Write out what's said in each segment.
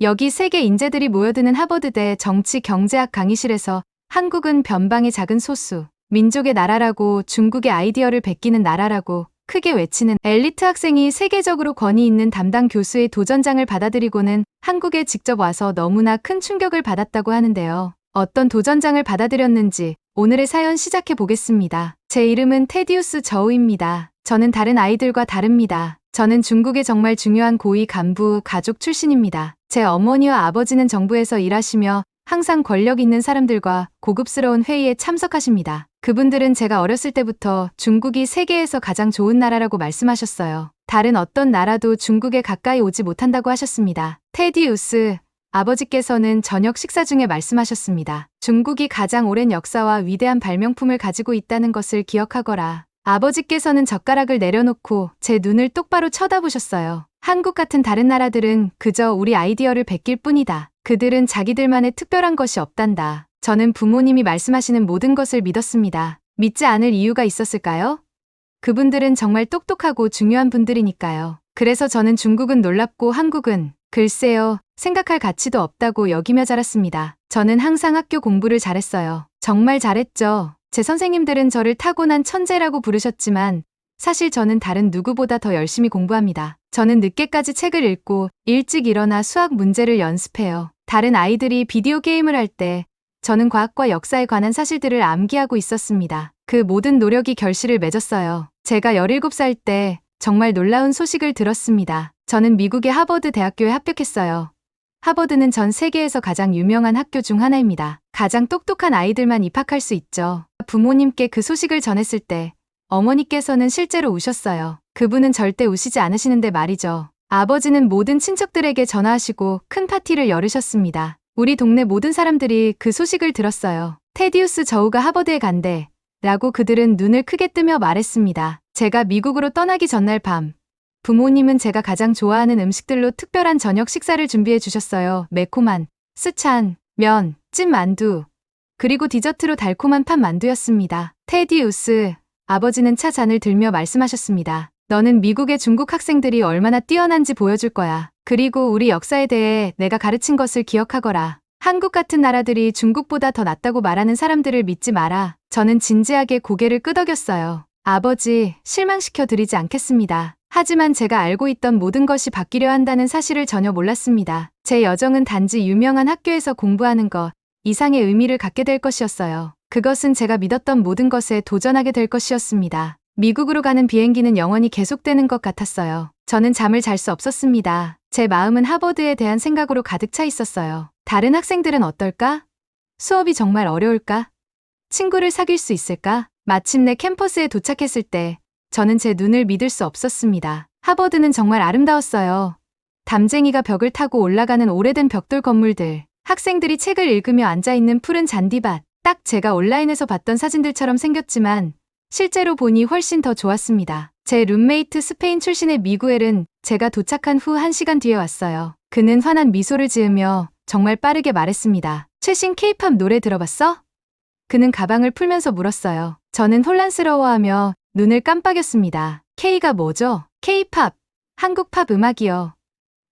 여기 세계 인재들이 모여드는 하버드대 정치 경제학 강의실에서 한국은 변방의 작은 소수, 민족의 나라라고 중국의 아이디어를 베끼는 나라라고 크게 외치는 엘리트 학생이 세계적으로 권위 있는 담당 교수의 도전장을 받아들이고는 한국에 직접 와서 너무나 큰 충격을 받았다고 하는데요. 어떤 도전장을 받아들였는지 오늘의 사연 시작해 보겠습니다. 제 이름은 테디우스 저우입니다. 저는 다른 아이들과 다릅니다. 저는 중국의 정말 중요한 고위 간부 가족 출신입니다. 제 어머니와 아버지는 정부에서 일하시며 항상 권력 있는 사람들과 고급스러운 회의에 참석하십니다. 그분들은 제가 어렸을 때부터 중국이 세계에서 가장 좋은 나라라고 말씀하셨어요. 다른 어떤 나라도 중국에 가까이 오지 못한다고 하셨습니다. 테디 우스, 아버지께서는 저녁 식사 중에 말씀하셨습니다. 중국이 가장 오랜 역사와 위대한 발명품을 가지고 있다는 것을 기억하거라. 아버지께서는 젓가락을 내려놓고 제 눈을 똑바로 쳐다보셨어요. 한국 같은 다른 나라들은 그저 우리 아이디어를 베낄 뿐이다. 그들은 자기들만의 특별한 것이 없단다. 저는 부모님이 말씀하시는 모든 것을 믿었습니다. 믿지 않을 이유가 있었을까요? 그분들은 정말 똑똑하고 중요한 분들이니까요. 그래서 저는 중국은 놀랍고 한국은 글쎄요, 생각할 가치도 없다고 여기며 자랐습니다. 저는 항상 학교 공부를 잘했어요. 정말 잘했죠. 제 선생님들은 저를 타고난 천재라고 부르셨지만 사실 저는 다른 누구보다 더 열심히 공부합니다. 저는 늦게까지 책을 읽고 일찍 일어나 수학 문제를 연습해요. 다른 아이들이 비디오 게임을 할 때 저는 과학과 역사에 관한 사실들을 암기하고 있었습니다. 그 모든 노력이 결실을 맺었어요. 제가 17살 때 정말 놀라운 소식을 들었습니다. 저는 미국의 하버드 대학교에 합격했어요. 하버드는 전 세계에서 가장 유명한 학교 중 하나입니다. 가장 똑똑한 아이들만 입학할 수 있죠. 부모님께 그 소식을 전했을 때 어머니께서는 실제로 우셨어요. 그분은 절대 우시지 않으시는데 말이죠. 아버지는 모든 친척들에게 전화하시고 큰 파티를 열으셨습니다. 우리 동네 모든 사람들이 그 소식을 들었어요. 테디우스 저우가 하버드에 간대. 라고 그들은 눈을 크게 뜨며 말했습니다. 제가 미국으로 떠나기 전날 밤. 부모님은 제가 가장 좋아하는 음식들로 특별한 저녁 식사를 준비해 주셨어요. 매콤한 스찬, 면, 찐 만두. 그리고 디저트로 달콤한 팥 만두였습니다. 테디우스, 아버지는 차 잔을 들며 말씀하셨습니다. 너는 미국의 중국 학생들이 얼마나 뛰어난지 보여줄 거야. 그리고 우리 역사에 대해 내가 가르친 것을 기억하거라. 한국 같은 나라들이 중국보다 더 낫다고 말하는 사람들을 믿지 마라. 저는 진지하게 고개를 끄덕였어요. 아버지, 실망시켜 드리지 않겠습니다. 하지만 제가 알고 있던 모든 것이 바뀌려 한다는 사실을 전혀 몰랐습니다. 제 여정은 단지 유명한 학교에서 공부하는 것 이상의 의미를 갖게 될 것이었어요. 그것은 제가 믿었던 모든 것에 도전하게 될 것이었습니다. 미국으로 가는 비행기는 영원히 계속되는 것 같았어요. 저는 잠을 잘 수 없었습니다. 제 마음은 하버드에 대한 생각으로 가득 차 있었어요. 다른 학생들은 어떨까? 수업이 정말 어려울까? 친구를 사귈 수 있을까? 마침내 캠퍼스에 도착했을 때 저는 제 눈을 믿을 수 없었습니다. 하버드는 정말 아름다웠어요. 담쟁이가 벽을 타고 올라가는 오래된 벽돌 건물들, 학생들이 책을 읽으며 앉아있는 푸른 잔디밭, 딱 제가 온라인에서 봤던 사진들처럼 생겼지만 실제로 보니 훨씬 더 좋았습니다. 제 룸메이트 스페인 출신의 미구엘은 제가 도착한 후 1시간 뒤에 왔어요. 그는 환한 미소를 지으며 정말 빠르게 말했습니다. 최신 케이팝 노래 들어봤어? 그는 가방을 풀면서 물었어요. 저는 혼란스러워하며 눈을 깜빡였습니다. K가 뭐죠? K-팝, 한국 팝 음악이요.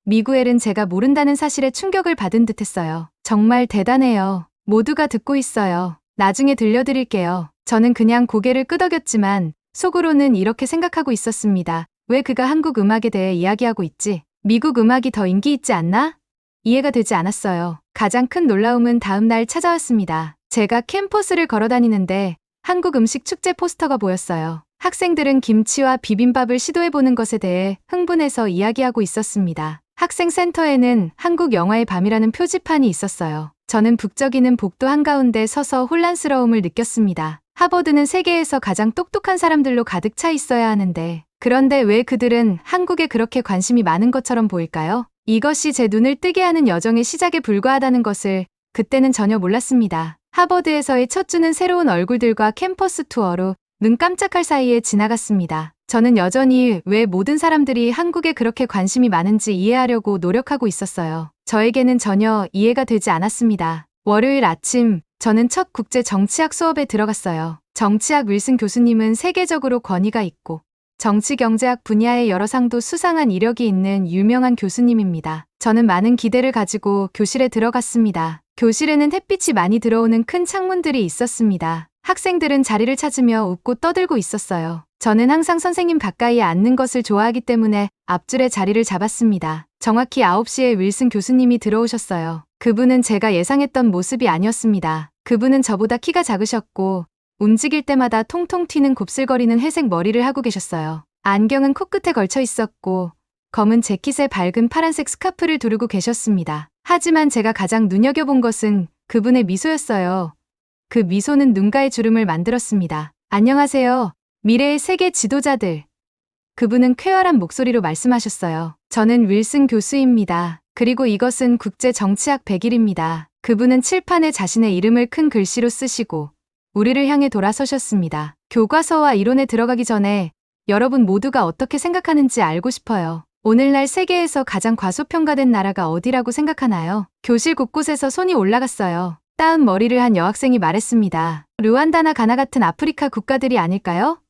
미구엘은 제가 모른다는 사실에 충격을 받은 듯 했어요. 정말 대단해요. 모두가 듣고 있어요. 나중에 들려드릴게요. 저는 그냥 고개를 끄덕였지만 속으로는 이렇게 생각하고 있었습니다. 왜 그가 한국 음악에 대해 이야기하고 있지? 미국 음악이 더 인기 있지 않나? 이해가 되지 않았어요. 가장 큰 놀라움은 다음 날 찾아왔습니다. 제가 캠퍼스를 걸어 다니는데 한국 음식 축제 포스터가 보였어요. 학생들은 김치와 비빔밥을 시도해보는 것에 대해 흥분해서 이야기하고 있었습니다. 학생 센터에는 한국 영화의 밤이라는 표지판이 있었어요. 저는 북적이는 복도 한가운데 서서 혼란스러움을 느꼈습니다. 하버드는 세계에서 가장 똑똑한 사람들로 가득 차 있어야 하는데, 그런데 왜 그들은 한국에 그렇게 관심이 많은 것처럼 보일까요? 이것이 제 눈을 뜨게 하는 여정의 시작에 불과하다는 것을 그때는 전혀 몰랐습니다. 하버드에서의 첫 주는 새로운 얼굴들과 캠퍼스 투어로 눈 깜짝할 사이에 지나갔습니다. 저는 여전히 왜 모든 사람들이 한국에 그렇게 관심이 많은지 이해하려고 노력하고 있었어요. 저에게는 전혀 이해가 되지 않았습니다. 월요일 아침, 저는 첫 국제 정치학 수업에 들어갔어요. 정치학 윌슨 교수님은 세계적으로 권위가 있고 정치 경제학 분야의 여러 상도 수상한 이력이 있는 유명한 교수님입니다. 저는 많은 기대를 가지고 교실에 들어갔습니다. 교실에는 햇빛이 많이 들어오는 큰 창문들이 있었습니다. 학생들은 자리를 찾으며 웃고 떠들고 있었어요. 저는 항상 선생님 가까이에 앉는 것을 좋아하기 때문에 앞줄에 자리를 잡았습니다. 정확히 9시에 윌슨 교수님이 들어오셨어요. 그분은 제가 예상했던 모습이 아니었습니다. 그분은 저보다 키가 작으셨고 움직일 때마다 통통 튀는 곱슬거리는 회색 머리를 하고 계셨어요. 안경은 코끝에 걸쳐 있었고 검은 재킷에 밝은 파란색 스카프를 두르고 계셨습니다. 하지만 제가 가장 눈여겨본 것은 그분의 미소였어요. 그 미소는 눈가의 주름을 만들었습니다. 안녕하세요. 미래의 세계 지도자들. 그분은 쾌활한 목소리로 말씀하셨어요. 저는 윌슨 교수입니다. 그리고 이것은 국제 정치학 100일입니다. 그분은 칠판에 자신의 이름을 큰 글씨로 쓰시고 우리를 향해 돌아서셨습니다. 교과서와 이론에 들어가기 전에 여러분 모두가 어떻게 생각하는지 알고 싶어요. 오늘날 세계에서 가장 과소평가된 나라가 어디라고 생각하나요? 교실 곳곳에서 손이 올라갔어요. 따은 머리를 한 여학생이 말했습니다. 르완다나 가나 같은 아프리카 국가들이 아닐까요?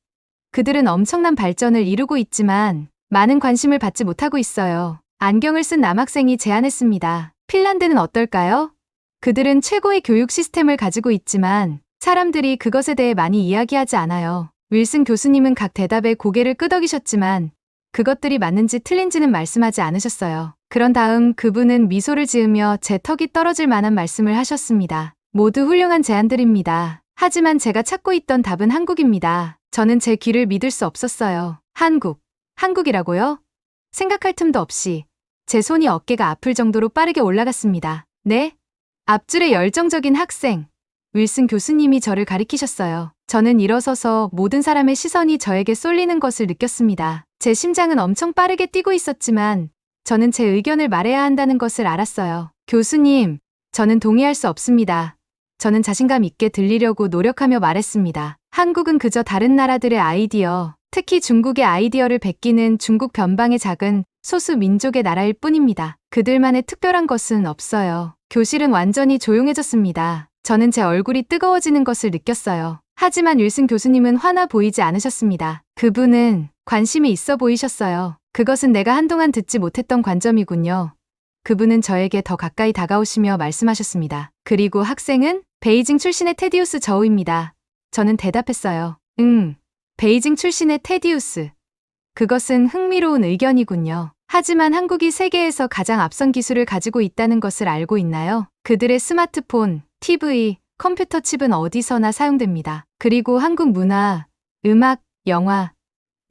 그들은 엄청난 발전을 이루고 있지만 많은 관심을 받지 못하고 있어요. 안경을 쓴 남학생이 제안했습니다. 핀란드는 어떨까요? 그들은 최고의 교육 시스템을 가지고 있지만 사람들이 그것에 대해 많이 이야기하지 않아요. 윌슨 교수님은 각 대답에 고개를 끄덕이셨지만 그것들이 맞는지 틀린지는 말씀하지 않으셨어요. 그런 다음 그분은 미소를 지으며 제 턱이 떨어질 만한 말씀을 하셨습니다. 모두 훌륭한 제안들입니다. 하지만 제가 찾고 있던 답은 한국입니다. 저는 제 귀를 믿을 수 없었어요. 한국. 한국이라고요? 생각할 틈도 없이 제 손이 어깨가 아플 정도로 빠르게 올라갔습니다. 네? 앞줄의 열정적인 학생. 윌슨 교수님이 저를 가리키셨어요. 저는 일어서서 모든 사람의 시선이 저에게 쏠리는 것을 느꼈습니다. 제 심장은 엄청 빠르게 뛰고 있었지만 저는 제 의견을 말해야 한다는 것을 알았어요. 교수님, 저는 동의할 수 없습니다. 저는 자신감 있게 들리려고 노력하며 말했습니다. 한국은 그저 다른 나라들의 아이디어, 특히 중국의 아이디어를 베끼는 중국 변방의 작은 소수 민족의 나라일 뿐입니다. 그들만의 특별한 것은 없어요. 교실은 완전히 조용해졌습니다. 저는 제 얼굴이 뜨거워지는 것을 느꼈어요. 하지만 윌슨 교수님은 화나 보이지 않으셨습니다. 그분은 관심이 있어 보이셨어요. 그것은 내가 한동안 듣지 못했던 관점이군요. 그분은 저에게 더 가까이 다가오시며 말씀하셨습니다. 그리고 학생은 베이징 출신의 테디우스 저우입니다. 저는 대답했어요. 응, 베이징 출신의 테디우스. 그것은 흥미로운 의견이군요. 하지만 한국이 세계에서 가장 앞선 기술을 가지고 있다는 것을 알고 있나요? 그들의 스마트폰, TV, 컴퓨터 칩은 어디서나 사용됩니다. 그리고 한국 문화, 음악, 영화,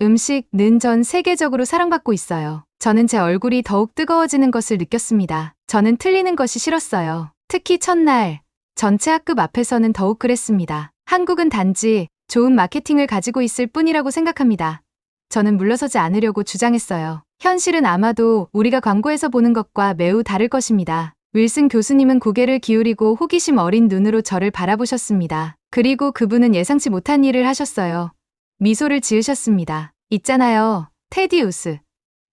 음식는 전 세계적으로 사랑받고 있어요. 저는 제 얼굴이 더욱 뜨거워지는 것을 느꼈습니다. 저는 틀리는 것이 싫었어요. 특히 첫날, 전체 학급 앞에서는 더욱 그랬습니다. 한국은 단지 좋은 마케팅을 가지고 있을 뿐이라고 생각합니다. 저는 물러서지 않으려고 주장했어요. 현실은 아마도 우리가 광고에서 보는 것과 매우 다를 것입니다. 윌슨 교수님은 고개를 기울이고 호기심 어린 눈으로 저를 바라보셨습니다. 그리고 그분은 예상치 못한 일을 하셨어요. 미소를 지으셨습니다. 있잖아요. 테디우스.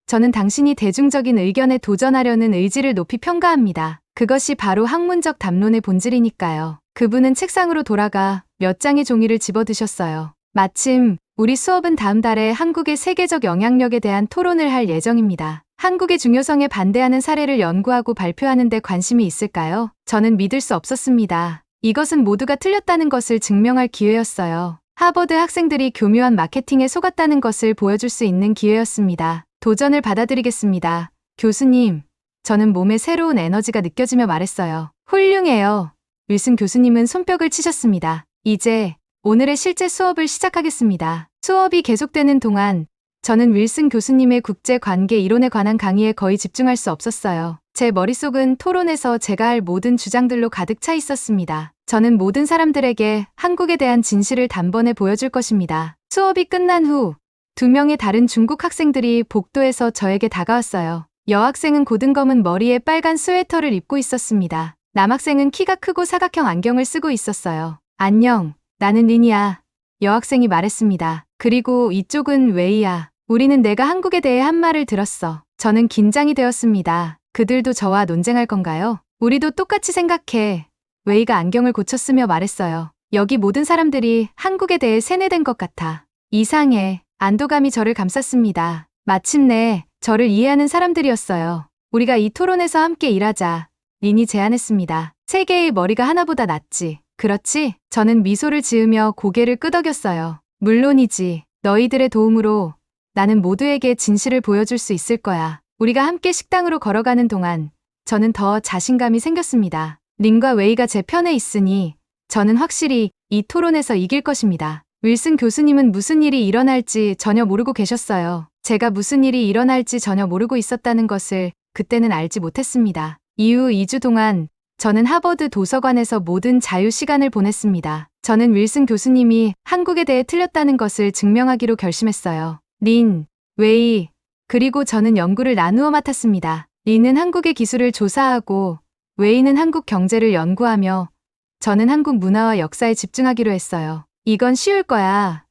저는 당신이 대중적인 의견에 도전하려는 의지를 높이 평가합니다. 그것이 바로 학문적 담론의 본질이니까요. 그분은 책상으로 돌아가 몇 장의 종이를 집어드셨어요. 마침 우리 수업은 다음 달에 한국의 세계적 영향력에 대한 토론을 할 예정입니다. 한국의 중요성에 반대하는 사례를 연구하고 발표하는 데 관심이 있을까요? 저는 믿을 수 없었습니다. 이것은 모두가 틀렸다는 것을 증명할 기회였어요. 하버드 학생들이 교묘한 마케팅에 속았다는 것을 보여줄 수 있는 기회였습니다. 도전을 받아들이겠습니다. 교수님, 저는 몸에 새로운 에너지가 느껴지며 말했어요. 훌륭해요. 윌슨 교수님은 손뼉을 치셨습니다. 이제 오늘의 실제 수업을 시작하겠습니다. 수업이 계속되는 동안 저는 윌슨 교수님의 국제 관계 이론에 관한 강의에 거의 집중할 수 없었어요. 제 머릿속은 토론에서 제가 할 모든 주장들로 가득 차 있었습니다. 저는 모든 사람들에게 한국에 대한 진실을 단번에 보여줄 것입니다. 수업이 끝난 후 두 명의 다른 중국 학생들이 복도에서 저에게 다가왔어요. 여학생은 고등검은 머리에 빨간 스웨터를 입고 있었습니다. 남학생은 키가 크고 사각형 안경을 쓰고 있었어요. 안녕, 나는 린이야. 여학생이 말했습니다. 그리고 이쪽은 웨이야. 우리는 내가 한국에 대해 한 말을 들었어. 저는 긴장이 되었습니다. 그들도 저와 논쟁할 건가요? 우리도 똑같이 생각해. 웨이가 안경을 고쳤으며 말했어요. 여기 모든 사람들이 한국에 대해 세뇌된 것 같아. 이상해. 안도감이 저를 감쌌습니다. 마침내 저를 이해하는 사람들이었어요. 우리가 이 토론에서 함께 일하자. 린이 제안했습니다. 세 개의 머리가 하나보다 낫지. 그렇지? 저는 미소를 지으며 고개를 끄덕였어요. 물론이지. 너희들의 도움으로 나는 모두에게 진실을 보여줄 수 있을 거야. 우리가 함께 식당으로 걸어가는 동안 저는 더 자신감이 생겼습니다. 린과 웨이가 제 편에 있으니 저는 확실히 이 토론에서 이길 것입니다. 윌슨 교수님은 무슨 일이 일어날지 전혀 모르고 계셨어요. 제가 무슨 일이 일어날지 전혀 모르고 있었다는 것을 그때는 알지 못했습니다. 이후 2주 동안 저는 하버드 도서관에서 모든 자유 시간을 보냈습니다. 저는 윌슨 교수님이 한국에 대해 틀렸다는 것을 증명하기로 결심했어요. 린, 웨이, 그리고 저는 연구를 나누어 맡았습니다. 린은 한국의 기술을 조사하고 웨이는 한국 경제를 연구하며 저는 한국 문화와 역사에 집중하기로 했어요. 이건 쉬울 거야.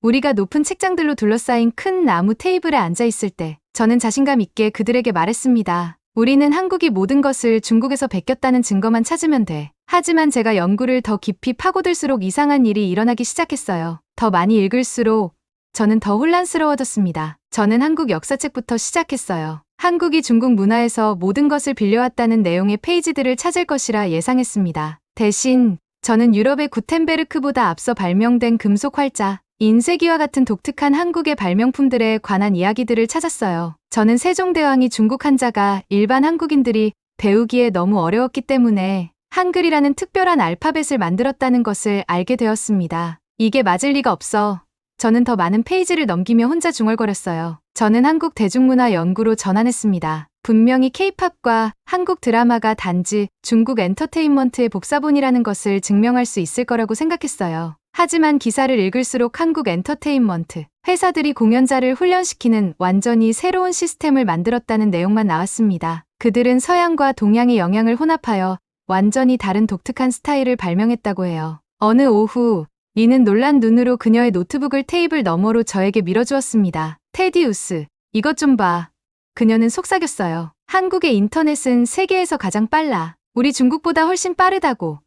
우리가 높은 책장들로 둘러싸인 큰 나무 테이블에 앉아 있을 때 저는 자신감 있게 그들에게 말했습니다. 우리는 한국이 모든 것을 중국에서 베꼈다는 증거만 찾으면 돼. 하지만 제가 연구를 더 깊이 파고들수록 이상한 일이 일어나기 시작했어요. 더 많이 읽을수록 저는 더 혼란스러워졌습니다. 저는 한국 역사책부터 시작했어요. 한국이 중국 문화에서 모든 것을 빌려왔다는 내용의 페이지들을 찾을 것이라 예상했습니다. 대신 저는 유럽의 구텐베르크보다 앞서 발명된 금속 활자, 인쇄기와 같은 독특한 한국의 발명품들에 관한 이야기들을 찾았어요. 저는 세종대왕이 중국 한자가 일반 한국인들이 배우기에 너무 어려웠기 때문에 한글이라는 특별한 알파벳을 만들었다는 것을 알게 되었습니다. 이게 맞을 리가 없어. 저는 더 많은 페이지를 넘기며 혼자 중얼거렸어요. 저는 한국 대중문화 연구로 전환했습니다. 분명히 케이팝과 한국 드라마가 단지 중국 엔터테인먼트의 복사본이라는 것을 증명할 수 있을 거라고 생각했어요. 하지만 기사를 읽을수록 한국 엔터테인먼트 회사들이 공연자를 훈련시키는 완전히 새로운 시스템을 만들었다는 내용만 나왔습니다. 그들은 서양과 동양의 영향을 혼합하여 완전히 다른 독특한 스타일을 발명했다고 해요. 어느 오후 리는 놀란 눈으로 그녀의 노트북을 테이블 너머로 저에게 밀어주었습니다. 테디 우스, 이것 좀 봐. 그녀는 속삭였어요. 한국의 인터넷은 세계에서 가장 빨라. 우리 중국보다 훨씬 빠르다고.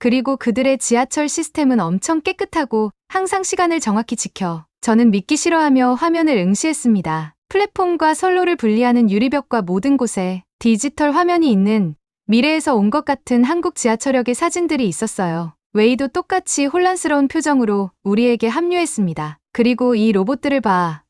그리고 그들의 지하철 시스템은 엄청 깨끗하고 항상 시간을 정확히 지켜. 저는 믿기 싫어하며 화면을 응시했습니다. 플랫폼과 선로를 분리하는 유리벽과 모든 곳에 디지털 화면이 있는 미래에서 온 것 같은 한국 지하철역의 사진들이 있었어요. 웨이도 똑같이 혼란스러운 표정으로 우리에게 합류했습니다. 그리고 이 로봇들을 봐.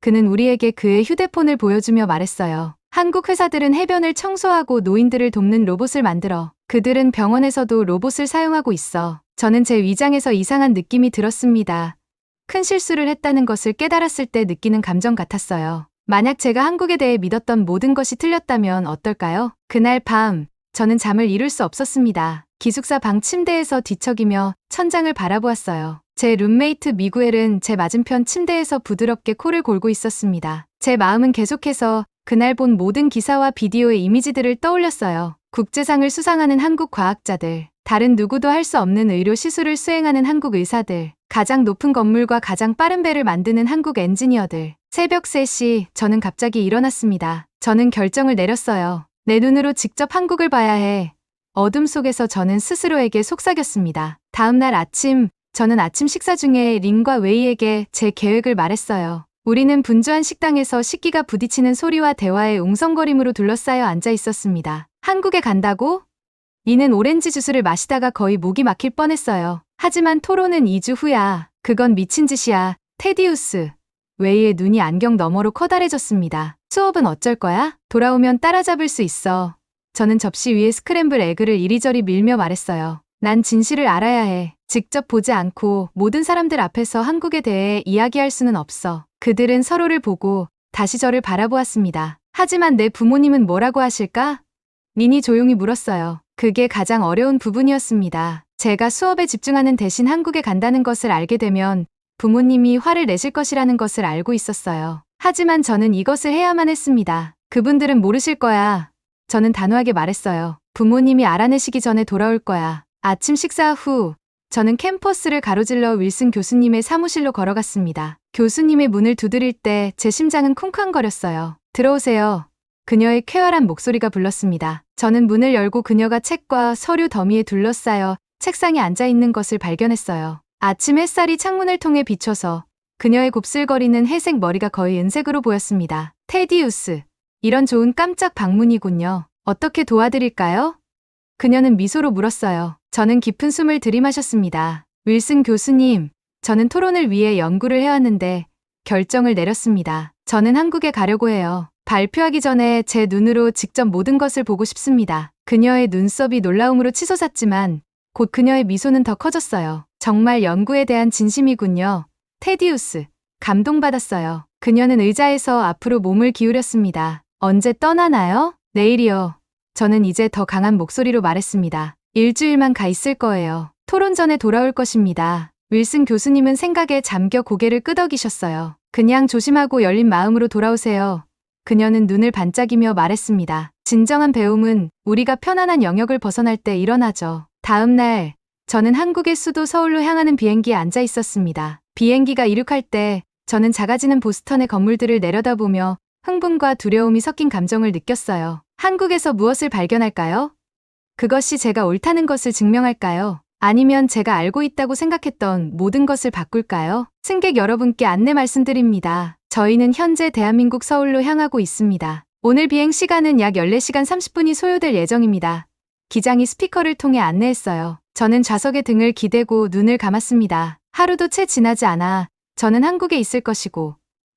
그는 우리에게 그의 휴대폰을 보여주며 말했어요. 한국 회사들은 해변을 청소하고 노인들을 돕는 로봇을 만들어. 그들은 병원에서도 로봇을 사용하고 있어. 저는 제 위장에서 이상한 느낌이 들었습니다. 큰 실수를 했다는 것을 깨달았을 때 느끼는 감정 같았어요. 만약 제가 한국에 대해 믿었던 모든 것이 틀렸다면 어떨까요? 그날 밤, 저는 잠을 이룰 수 없었습니다. 기숙사 방 침대에서 뒤척이며 천장을 바라보았어요. 제 룸메이트 미구엘은 제 맞은편 침대에서 부드럽게 코를 골고 있었습니다. 제 마음은 계속해서 그날 본 모든 기사와 비디오의 이미지들을 떠올렸어요. 국제상을 수상하는 한국 과학자들, 다른 누구도 할 수 없는 의료 시술을 수행하는 한국 의사들, 가장 높은 건물과 가장 빠른 배를 만드는 한국 엔지니어들. 새벽 3시 저는 갑자기 일어났습니다. 저는 결정을 내렸어요. 내 눈으로 직접 한국을 봐야 해. 어둠 속에서 저는 스스로에게 속삭였습니다. 다음 날 아침, 저는 아침 식사 중에 린과 웨이에게 제 계획을 말했어요. 우리는 분주한 식당에서 식기가 부딪히는 소리와 대화의 웅성거림으로 둘러싸여 앉아 있었습니다. 한국에 간다고? 리는 오렌지 주스를 마시다가 거의 목이 막힐 뻔했어요. 하지만 토론은 2주 후야. 그건 미친 짓이야. 테디우스. 웨이의 눈이 안경 너머로 커다래졌습니다. 수업은 어쩔 거야? 돌아오면 따라잡을 수 있어. 저는 접시 위에 스크램블 에그를 이리저리 밀며 말했어요. 난 진실을 알아야 해. 직접 보지 않고 모든 사람들 앞에서 한국에 대해 이야기할 수는 없어. 그들은 서로를 보고 다시 저를 바라보았습니다. 하지만 내 부모님은 뭐라고 하실까? 린이 조용히 물었어요. 그게 가장 어려운 부분이었습니다. 제가 수업에 집중하는 대신 한국에 간다는 것을 알게 되면 부모님이 화를 내실 것이라는 것을 알고 있었어요. 하지만 저는 이것을 해야만 했습니다. 그분들은 모르실 거야. 저는 단호하게 말했어요. 부모님이 알아내시기 전에 돌아올 거야. 아침 식사 후 저는 캠퍼스를 가로질러 윌슨 교수님의 사무실로 걸어갔습니다. 교수님의 문을 두드릴 때 제 심장은 쿵쾅거렸어요. 들어오세요. 그녀의 쾌활한 목소리가 불렀습니다. 저는 문을 열고 그녀가 책과 서류 더미에 둘러싸여 책상에 앉아 있는 것을 발견했어요. 아침 햇살이 창문을 통해 비춰서 그녀의 곱슬거리는 회색 머리가 거의 은색으로 보였습니다. 테디우스. 이런 좋은 깜짝 방문이군요. 어떻게 도와드릴까요? 그녀는 미소로 물었어요. 저는 깊은 숨을 들이마셨습니다. 윌슨 교수님, 저는 토론을 위해 연구를 해왔는데 결정을 내렸습니다. 저는 한국에 가려고 해요. 발표하기 전에 제 눈으로 직접 모든 것을 보고 싶습니다. 그녀의 눈썹이 놀라움으로 치솟았지만 곧 그녀의 미소는 더 커졌어요. 정말 연구에 대한 진심이군요. 테디우스, 감동받았어요. 그녀는 의자에서 앞으로 몸을 기울였습니다. 언제 떠나나요? 내일이요. 저는 이제 더 강한 목소리로 말했습니다. 일주일만 가 있을 거예요. 토론 전에 돌아올 것입니다. 윌슨 교수님은 생각에 잠겨 고개를 끄덕이셨어요. 그냥 조심하고 열린 마음으로 돌아오세요. 그녀는 눈을 반짝이며 말했습니다. 진정한 배움은 우리가 편안한 영역을 벗어날 때 일어나죠. 다음 날, 저는 한국의 수도 서울로 향하는 비행기에 앉아 있었습니다. 비행기가 이륙할 때 저는 작아지는 보스턴의 건물들을 내려다보며 흥분과 두려움이 섞인 감정을 느꼈어요. 한국에서 무엇을 발견할까요? 그것이 제가 옳다는 것을 증명할까요? 아니면 제가 알고 있다고 생각했던 모든 것을 바꿀까요? 승객 여러분께 안내 말씀드립니다. 저희는 현재 대한민국 서울로 향하고 있습니다. 오늘 비행 시간은 약 14시간 30분이 소요될 예정입니다. 기장이 스피커를 통해 안내했어요. 저는 좌석에 등을 기대고 눈을 감았습니다. 하루도 채 지나지 않아 저는 한국에 있을 것이고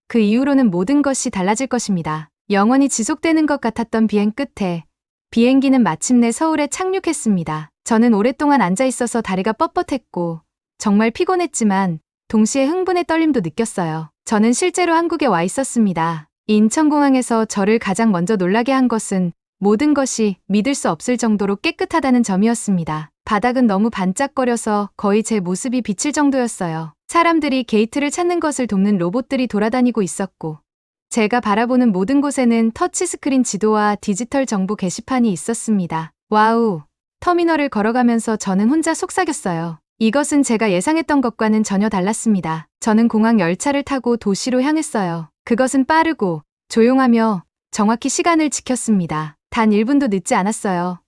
그 이후로는 모든 것이 달라질 것입니다. 영원히 지속되는 것 같았던 비행 끝에 비행기는 마침내 서울에 착륙했습니다. 저는 오랫동안 앉아 있어서 다리가 뻣뻣했고 정말 피곤했지만 동시에 흥분의 떨림도 느꼈어요. 저는 실제로 한국에 와 있었습니다. 인천공항에서 저를 가장 먼저 놀라게 한 것은 모든 것이 믿을 수 없을 정도로 깨끗하다는 점이었습니다. 바닥은 너무 반짝거려서 거의 제 모습이 비칠 정도였어요. 사람들이 게이트를 찾는 것을 돕는 로봇들이 돌아다니고 있었고, 제가 바라보는 모든 곳에는 터치스크린 지도와 디지털 정보 게시판이 있었습니다. 와우! 터미널을 걸어가면서 저는 혼자 속삭였어요. 이것은 제가 예상했던 것과는 전혀 달랐습니다. 저는 공항 열차를 타고 도시로 향했어요. 그것은 빠르고 조용하며 정확히 시간을 지켰습니다. 단 1분도 늦지 않았어요.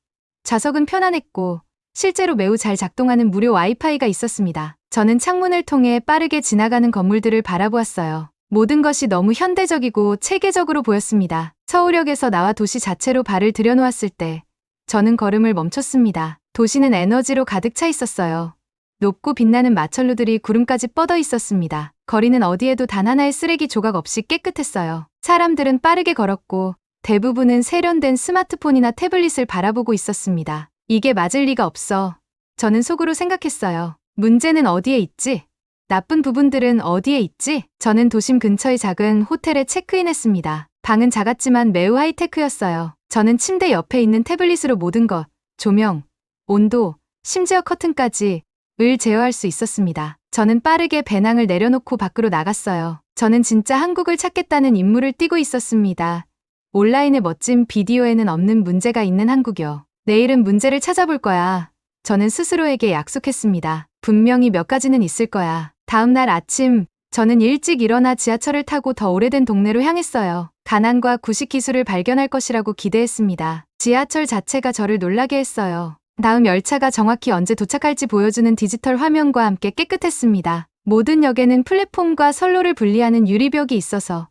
좌석은 편안했고 실제로 매우 잘 작동하는 무료 와이파이가 있었습니다. 저는 창문을 통해 빠르게 지나가는 건물들을 바라보았어요. 모든 것이 너무 현대적이고 체계적으로 보였습니다. 서울역에서 나와 도시 자체로 발을 들여놓았을 때 저는 걸음을 멈췄습니다. 도시는 에너지로 가득 차 있었어요. 높고 빛나는 마천루들이 구름까지 뻗어 있었습니다. 거리는 어디에도 단 하나의 쓰레기 조각 없이 깨끗했어요. 사람들은 빠르게 걸었고 대부분은 세련된 스마트폰이나 태블릿을 바라보고 있었습니다. 이게 맞을 리가 없어. 저는 속으로 생각했어요. 문제는 어디에 있지? 나쁜 부분들은 어디에 있지? 저는 도심 근처의 작은 호텔에 체크인했습니다. 방은 작았지만 매우 하이테크였어요. 저는 침대 옆에 있는 태블릿으로 모든 것, 조명, 온도, 심지어 커튼까지 을 제어할 수 있었습니다. 저는 빠르게 배낭을 내려놓고 밖으로 나갔어요. 저는 진짜 한국을 찾겠다는 임무를 띠고 있었습니다. 온라인의 멋진 비디오에는 없는 문제가 있는 한국이요. 내일은 문제를 찾아볼 거야. 저는 스스로에게 약속했습니다. 분명히 몇 가지는 있을 거야. 다음 날 아침, 저는 일찍 일어나 지하철을 타고 더 오래된 동네로 향했어요. 가난과 구식 기술을 발견할 것이라고 기대했습니다. 지하철 자체가 저를 놀라게 했어요. 다음 열차가 정확히 언제 도착할지 보여주는 디지털 화면과 함께 깨끗했습니다. 모든 역에는 플랫폼과 선로를 분리하는 유리벽이 있어서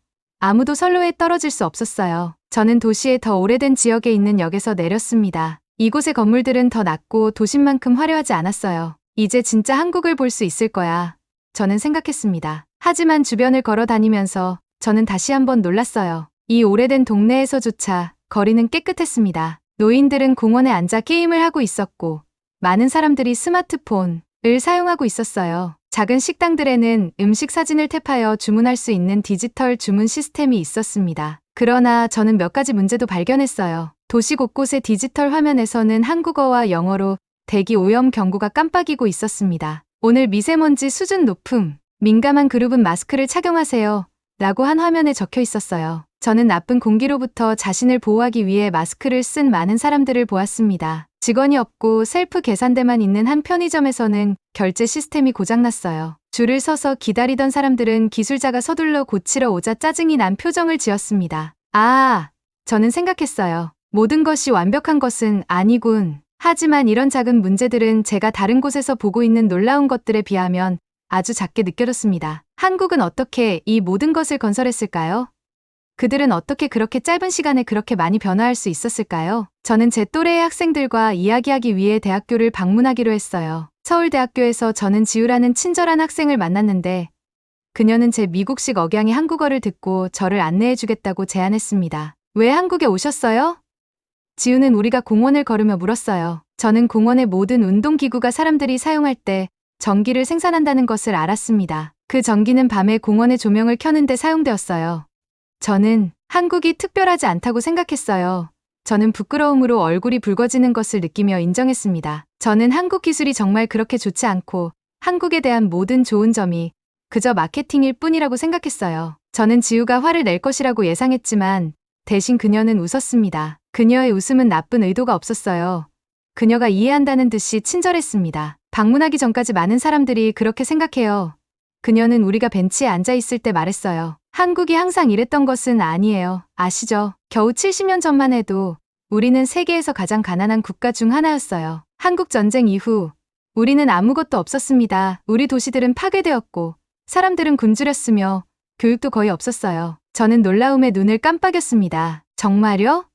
아무도 선로에 떨어질 수 없었어요. 저는 도시의 더 오래된 지역에 있는 역에서 내렸습니다. 이곳의 건물들은 더 낮고 도심만큼 화려하지 않았어요. 이제 진짜 한국을 볼 수 있을 거야. 저는 생각했습니다. 하지만 주변을 걸어 다니면서 저는 다시 한번 놀랐어요. 이 오래된 동네에서조차 거리는 깨끗했습니다. 노인들은 공원에 앉아 게임을 하고 있었고, 많은 사람들이 스마트폰을 사용하고 있었어요. 작은 식당들에는 음식 사진을 탭하여 주문할 수 있는 디지털 주문 시스템이 있었습니다. 그러나 저는 몇 가지 문제도 발견했어요. 도시 곳곳의 디지털 화면에서는 한국어와 영어로 대기 오염 경고가 깜빡이고 있었습니다. 오늘 미세먼지 수준 높음, 민감한 그룹은 마스크를 착용하세요. 라고 한 화면에 적혀 있었어요. 저는 나쁜 공기로부터 자신을 보호하기 위해 마스크를 쓴 많은 사람들을 보았습니다. 직원이 없고 셀프 계산대만 있는 한 편의점에서는 결제 시스템이 고장났어요. 줄을 서서 기다리던 사람들은 기술자가 서둘러 고치러 오자 짜증이 난 표정을 지었습니다. 아, 저는 생각했어요. 모든 것이 완벽한 것은 아니군. 하지만 이런 작은 문제들은 제가 다른 곳에서 보고 있는 놀라운 것들에 비하면 아주 작게 느껴졌습니다. 한국은 어떻게 이 모든 것을 건설했을까요? 그들은 어떻게 그렇게 짧은 시간에 그렇게 많이 변화할 수 있었을까요? 저는 제 또래의 학생들과 이야기하기 위해 대학교를 방문하기로 했어요. 서울대학교에서 저는 지우라는 친절한 학생을 만났는데 그녀는 제 미국식 억양의 한국어를 듣고 저를 안내해 주겠다고 제안했습니다. 왜 한국에 오셨어요? 지우는 우리가 공원을 걸으며 물었어요. 저는 공원의 모든 운동기구가 사람들이 사용할 때 전기를 생산한다는 것을 알았습니다. 그 전기는 밤에 공원의 조명을 켜는데 사용되었어요. 저는 한국이 특별하지 않다고 생각했어요. 저는 부끄러움으로 얼굴이 붉어지는 것을 느끼며 인정했습니다. 저는 한국 기술이 정말 그렇게 좋지 않고 한국에 대한 모든 좋은 점이 그저 마케팅일 뿐이라고 생각했어요. 저는 지우가 화를 낼 것이라고 예상했지만 대신 그녀는 웃었습니다. 그녀의 웃음은 나쁜 의도가 없었어요. 그녀가 이해한다는 듯이 친절했습니다. 방문하기 전까지 많은 사람들이 그렇게 생각해요. 그녀는 우리가 벤치에 앉아 있을 때 말했어요. 한국이 항상 이랬던 것은 아니에요. 아시죠? 겨우 70년 전만 해도 우리는 세계에서 가장 가난한 국가 중 하나였어요. 한국 전쟁 이후 우리는 아무것도 없었습니다. 우리 도시들은 파괴되었고 사람들은 굶주렸으며 교육도 거의 없었어요. 저는 놀라움에 눈을 깜빡였습니다. 정말요?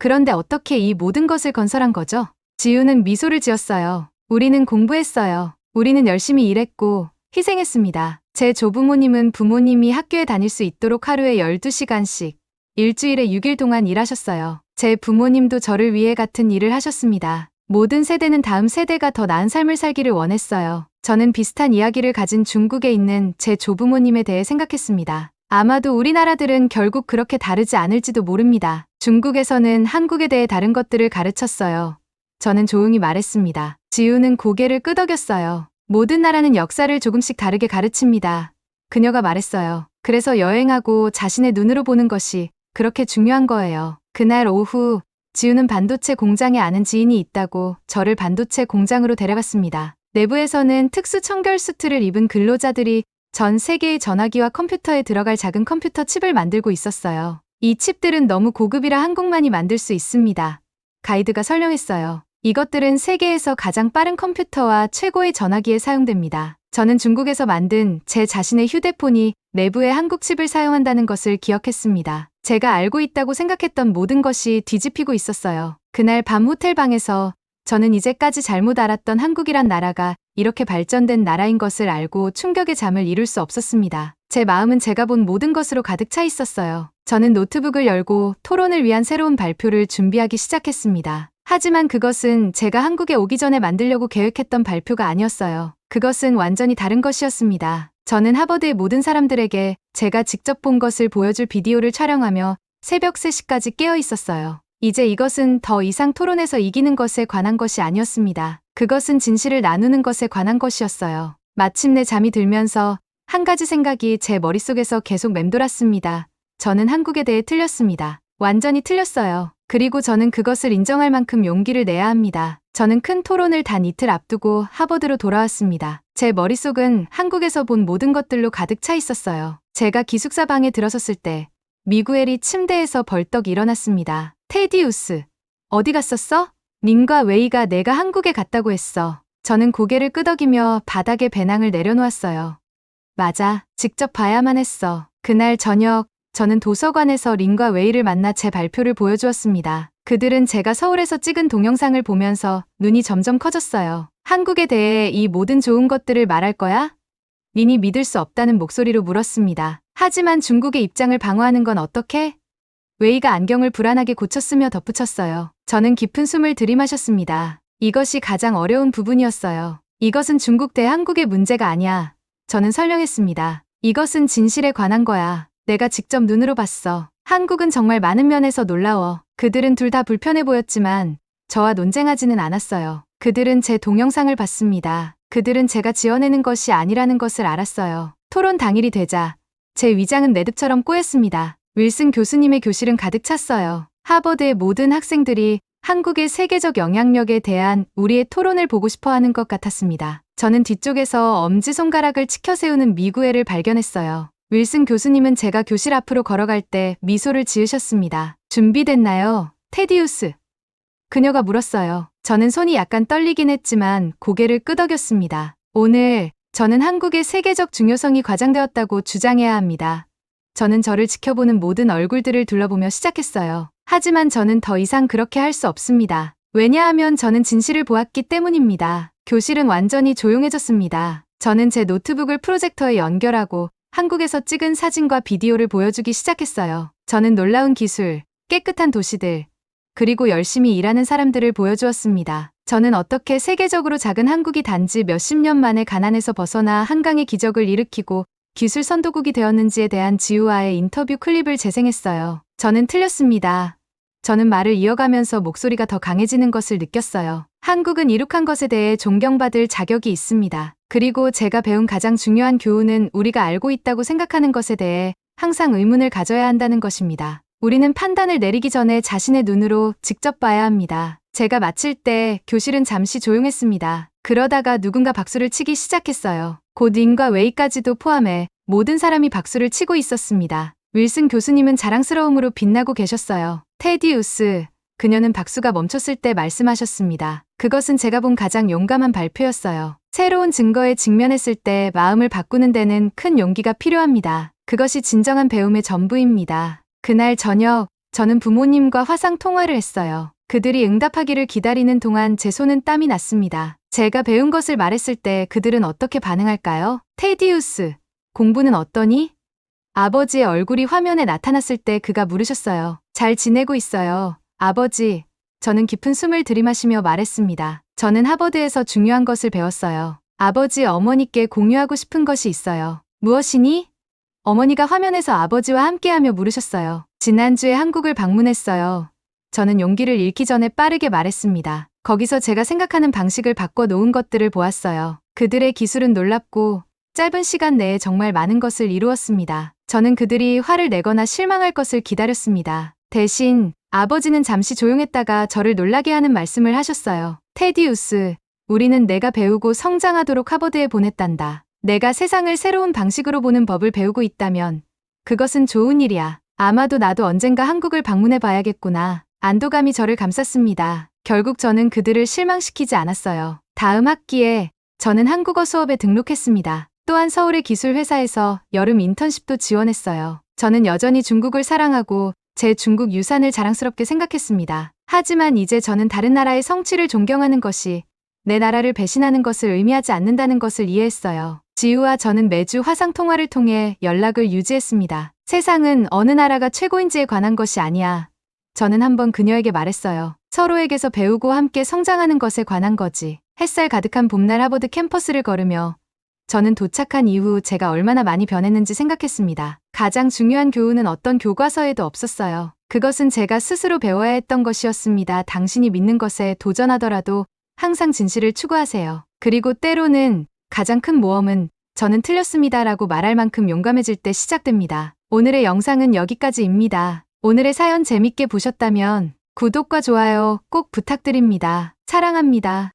그런데 어떻게 이 모든 것을 건설한 거죠? 지우는 미소를 지었어요. 우리는 공부했어요. 우리는 열심히 일했고 희생했습니다. 제 조부모님은 부모님이 학교에 다닐 수 있도록 하루에 12시간씩 일주일에 6일 동안 일하셨어요. 제 부모님도 저를 위해 같은 일을 하셨습니다. 모든 세대는 다음 세대가 더 나은 삶을 살기를 원했어요. 저는 비슷한 이야기를 가진 중국에 있는 제 조부모님에 대해 생각했습니다. 아마도 우리나라들은 결국 그렇게 다르지 않을지도 모릅니다. 중국에서는 한국에 대해 다른 것들을 가르쳤어요. 저는 조용히 말했습니다. 지우는 고개를 끄덕였어요. 모든 나라는 역사를 조금씩 다르게 가르칩니다. 그녀가 말했어요. 그래서 여행하고 자신의 눈으로 보는 것이 그렇게 중요한 거예요. 그날 오후 지우는 반도체 공장에 아는 지인이 있다고 저를 반도체 공장으로 데려갔습니다. 내부에서는 특수 청결 수트를 입은 근로자들이 전 세계의 전화기와 컴퓨터에 들어갈 작은 컴퓨터 칩을 만들고 있었어요. 이 칩들은 너무 고급이라 한국만이 만들 수 있습니다. 가이드가 설명했어요. 이것들은 세계에서 가장 빠른 컴퓨터와 최고의 전화기에 사용됩니다. 저는 중국에서 만든 제 자신의 휴대폰이 내부에 한국 칩을 사용한다는 것을 기억했습니다. 제가 알고 있다고 생각했던 모든 것이 뒤집히고 있었어요. 그날 밤 호텔 방에서 저는 이제까지 잘못 알았던 한국이란 나라가 이렇게 발전된 나라인 것을 알고 충격의 잠을 이룰 수 없었습니다. 제 마음은 제가 본 모든 것으로 가득 차 있었어요. 저는 노트북을 열고 토론을 위한 새로운 발표를 준비하기 시작했습니다. 하지만 그것은 제가 한국에 오기 전에 만들려고 계획했던 발표가 아니었어요. 그것은 완전히 다른 것이었습니다. 저는 하버드의 모든 사람들에게 제가 직접 본 것을 보여줄 비디오를 촬영하며 새벽 3시까지 깨어 있었어요. 이제 이것은 더 이상 토론에서 이기는 것에 관한 것이 아니었습니다. 그것은 진실을 나누는 것에 관한 것이었어요. 마침내 잠이 들면서 한 가지 생각이 제 머릿속에서 계속 맴돌았습니다. 저는 한국에 대해 틀렸습니다. 완전히 틀렸어요. 그리고 저는 그것을 인정할 만큼 용기를 내야 합니다. 저는 큰 토론을 단 이틀 앞두고 하버드로 돌아왔습니다. 제 머릿속은 한국에서 본 모든 것들로 가득 차 있었어요. 제가 기숙사 방에 들어섰을 때 미구엘이 침대에서 벌떡 일어났습니다. 테디우스, 어디 갔었어? 린과 웨이가 내가 한국에 갔다고 했어. 저는 고개를 끄덕이며 바닥에 배낭을 내려놓았어요. 맞아, 직접 봐야만 했어. 그날 저녁 저는 도서관에서 린과 웨이를 만나 제 발표를 보여주었습니다. 그들은 제가 서울에서 찍은 동영상을 보면서 눈이 점점 커졌어요. 한국에 대해 이 모든 좋은 것들을 말할 거야? 린이 믿을 수 없다는 목소리로 물었습니다. 하지만 중국의 입장을 방어하는 건 어떻게? 웨이가 안경을 불안하게 고쳤으며 덧붙였어요. 저는 깊은 숨을 들이마셨습니다. 이것이 가장 어려운 부분이었어요. 이것은 중국 대 한국의 문제가 아니야. 저는 설명했습니다. 이것은 진실에 관한 거야. 내가 직접 눈으로 봤어. 한국은 정말 많은 면에서 놀라워. 그들은 둘 다 불편해 보였지만 저와 논쟁하지는 않았어요. 그들은 제 동영상을 봤습니다. 그들은 제가 지어내는 것이 아니라는 것을 알았어요. 토론 당일이 되자 제 위장은 매듭처럼 꼬였습니다. 윌슨 교수님의 교실은 가득 찼어요. 하버드의 모든 학생들이 한국의 세계적 영향력에 대한 우리의 토론을 보고 싶어 하는 것 같았습니다. 저는 뒤쪽에서 엄지손가락을 치켜 세우는 미구애를 발견했어요. 윌슨 교수님은 제가 교실 앞으로 걸어갈 때 미소를 지으셨습니다. 준비됐나요? 테디우스. 그녀가 물었어요. 저는 손이 약간 떨리긴 했지만 고개를 끄덕였습니다. 오늘 저는 한국의 세계적 중요성이 과장되었다고 주장해야 합니다. 저는 저를 지켜보는 모든 얼굴들을 둘러보며 시작했어요. 하지만 저는 더 이상 그렇게 할 수 없습니다. 왜냐하면 저는 진실을 보았기 때문입니다. 교실은 완전히 조용해졌습니다. 저는 제 노트북을 프로젝터에 연결하고 한국에서 찍은 사진과 비디오를 보여주기 시작했어요. 저는 놀라운 기술, 깨끗한 도시들, 그리고 열심히 일하는 사람들을 보여주었습니다. 저는 어떻게 세계적으로 작은 한국이 단지 몇십 년 만에 가난에서 벗어나 한강의 기적을 일으키고 기술 선도국이 되었는지에 대한 지우와의 인터뷰 클립을 재생했어요. 저는 틀렸습니다. 저는 말을 이어가면서 목소리가 더 강해지는 것을 느꼈어요. 한국은 이룩한 것에 대해 존경받을 자격이 있습니다. 그리고 제가 배운 가장 중요한 교훈은 우리가 알고 있다고 생각하는 것에 대해 항상 의문을 가져야 한다는 것입니다. 우리는 판단을 내리기 전에 자신의 눈으로 직접 봐야 합니다. 제가 마칠 때 교실은 잠시 조용했습니다. 그러다가 누군가 박수를 치기 시작했어요. 곧 인과 웨이까지도 포함해 모든 사람이 박수를 치고 있었습니다. 윌슨 교수님은 자랑스러움으로 빛나고 계셨어요. 테디우스, 그녀는 박수가 멈췄을 때 말씀하셨습니다. 그것은 제가 본 가장 용감한 발표였어요. 새로운 증거에 직면했을 때 마음을 바꾸는 데는 큰 용기가 필요합니다. 그것이 진정한 배움의 전부입니다. 그날 저녁, 저는 부모님과 화상 통화를 했어요. 그들이 응답하기를 기다리는 동안 제 손은 땀이 났습니다. 제가 배운 것을 말했을 때 그들은 어떻게 반응할까요? 테디우스, 공부는 어떠니? 아버지의 얼굴이 화면에 나타났을 때 그가 물으셨어요. 잘 지내고 있어요. 아버지. 저는 깊은 숨을 들이마시며 말했습니다. 저는 하버드에서 중요한 것을 배웠어요. 아버지 어머니께 공유하고 싶은 것이 있어요. 무엇이니? 어머니가 화면에서 아버지와 함께하며 물으셨어요. 지난주에 한국을 방문했어요. 저는 용기를 잃기 전에 빠르게 말했습니다. 거기서 제가 생각하는 방식을 바꿔 놓은 것들을 보았어요. 그들의 기술은 놀랍고 짧은 시간 내에 정말 많은 것을 이루었습니다. 저는 그들이 화를 내거나 실망할 것을 기다렸습니다. 대신 아버지는 잠시 조용했다가 저를 놀라게 하는 말씀을 하셨어요. 테디우스, 우리는 내가 배우고 성장하도록 하버드에 보냈단다. 내가 세상을 새로운 방식으로 보는 법을 배우고 있다면 그것은 좋은 일이야. 아마도 나도 언젠가 한국을 방문해 봐야겠구나. 안도감이 저를 감쌌습니다. 결국 저는 그들을 실망시키지 않았어요. 다음 학기에 저는 한국어 수업에 등록했습니다. 또한 서울의 기술회사에서 여름 인턴십도 지원했어요. 저는 여전히 중국을 사랑하고 제 중국 유산을 자랑스럽게 생각했습니다. 하지만 이제 저는 다른 나라의 성취를 존경하는 것이 내 나라를 배신하는 것을 의미하지 않는다는 것을 이해했어요. 지우와 저는 매주 화상 통화를 통해 연락을 유지했습니다. 세상은 어느 나라가 최고인지에 관한 것이 아니야. 저는 한번 그녀에게 말했어요. 서로에게서 배우고 함께 성장하는 것에 관한 거지. 햇살 가득한 봄날 하버드 캠퍼스를 걸으며 저는 도착한 이후 제가 얼마나 많이 변했는지 생각했습니다. 가장 중요한 교훈은 어떤 교과서에도 없었어요. 그것은 제가 스스로 배워야 했던 것이었습니다. 당신이 믿는 것에 도전하더라도 항상 진실을 추구하세요. 그리고 때로는 가장 큰 모험은 저는 틀렸습니다라고 말할 만큼 용감해질 때 시작됩니다. 오늘의 영상은 여기까지입니다. 오늘의 사연 재밌게 보셨다면 구독과 좋아요 꼭 부탁드립니다. 사랑합니다.